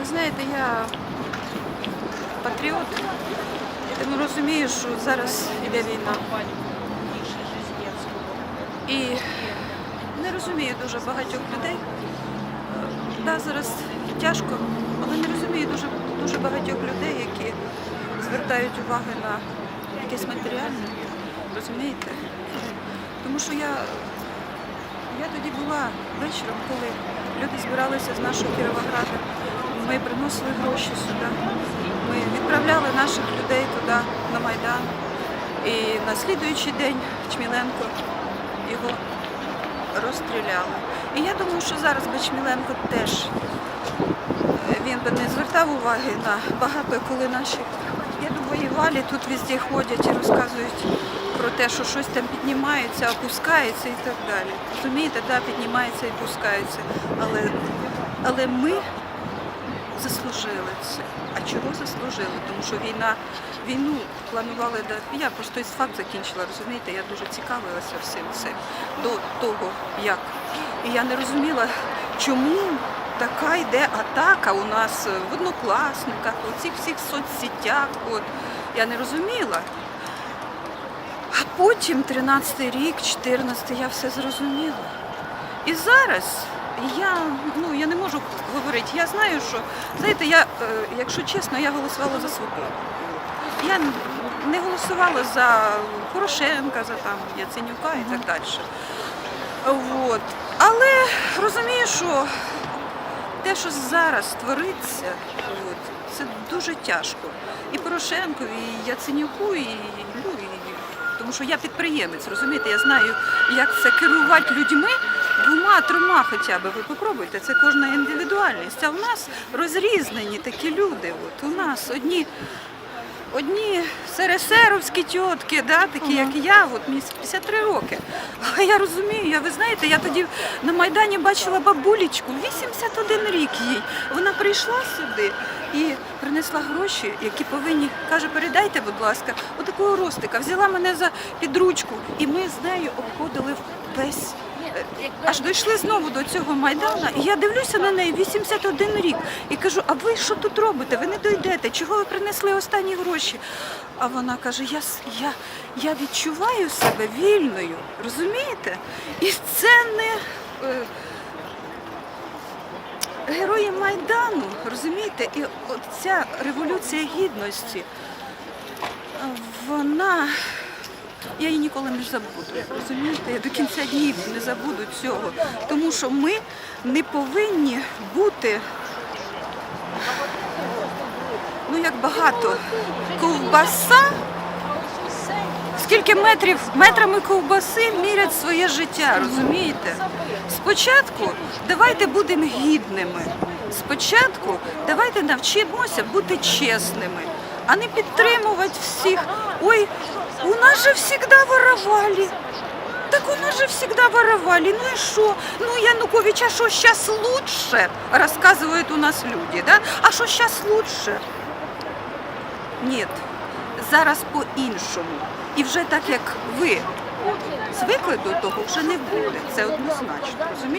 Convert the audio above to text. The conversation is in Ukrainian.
Ви знаєте, я патріот, тому розумію, що зараз йде війна. І не розумію дуже багатьох людей. Е, Да, зараз тяжко, але не розумію дуже, дуже багатьох людей, які звертають увагу на якесь матеріальне. Розумієте? Тому що я, я тоді була вечором, коли люди збиралися з нашого Кіровограда. Ми приносили гроші сюди. Ми відправляли наших людей туди, на Майдан. І на слідуючий день Чміленко його розстріляли. І я думаю, що зараз би Чміленко теж е, він би не звертав уваги на багато, коли наші рядової валі тут везде ходять і розказують про те, що щось там піднімається, опускається і так далі. Розумієте, да, піднімається і опускається. Але, але ми заслужили це. А чого заслужили? Тому що війна, війну планували, да- я просто із факт закінчила, розумієте, я дуже цікавилася всім цим до того, як. І я не розуміла, чому така йде атака у нас в однокласниках, у цих всіх соцсетях. От. Я не розуміла. А потім 13-й рік, 14-й, я все зрозуміла. І зараз я, ну, я не можу говорити. Я знаю, що, знаєте, я, е, якщо чесно, я голосувала за свободу. Я не голосувала за Порошенка, за там Яценюка і так далі. От. Але розумію, що те, що зараз твориться, от, це дуже тяжко. І Порошенку, і Яценюку, і, ну, і тому що я підприємець, розумієте, я знаю, як це керувати людьми двома, трьома хоча б. Ви попробуйте, це кожна індивідуальність. А в нас розрізнені такі люди. От у нас одні. Одні СРСРовські тітки, да, такі як я, от мені 53 роки. Але я розумію, я, ви знаєте, я тоді на Майдані бачила бабулечку, 81 рік їй. Вона прийшла сюди і принесла гроші, які повинні, каже, передайте, будь ласка, отакого ростика. Взяла мене за підручку, і ми з нею обходили весь. Е, Аж дійшли знову до цього майдана, і я дивлюся на неї 81 рік і кажу: а ви що тут робите? Ви не дойдете? Чого ви принесли останні гроші? А вона каже: Я, я, я відчуваю себе вільною, розумієте? І це не е, герої Майдану, розумієте? І ця революція гідності, вона. Я її ніколи не забуду. Розумієте, я до кінця днів не забуду цього. Тому що ми не повинні бути, ну як багато, ковбаса. Скільки метрів метрами ковбаси мірять своє життя, розумієте? Спочатку давайте будемо гідними. Спочатку давайте навчимося бути чесними, а не підтримувати всіх. Ой, же завжди воровали. Так у нас же всегда воровали. Ну и что? Ну, Янукович, а что сейчас лучше? Рассказывают у нас люди, да? А что сейчас лучше? Ні, зараз по-іншому. І вже так як ви звикли до того, вже не буде. Це однозначно. Розумієте?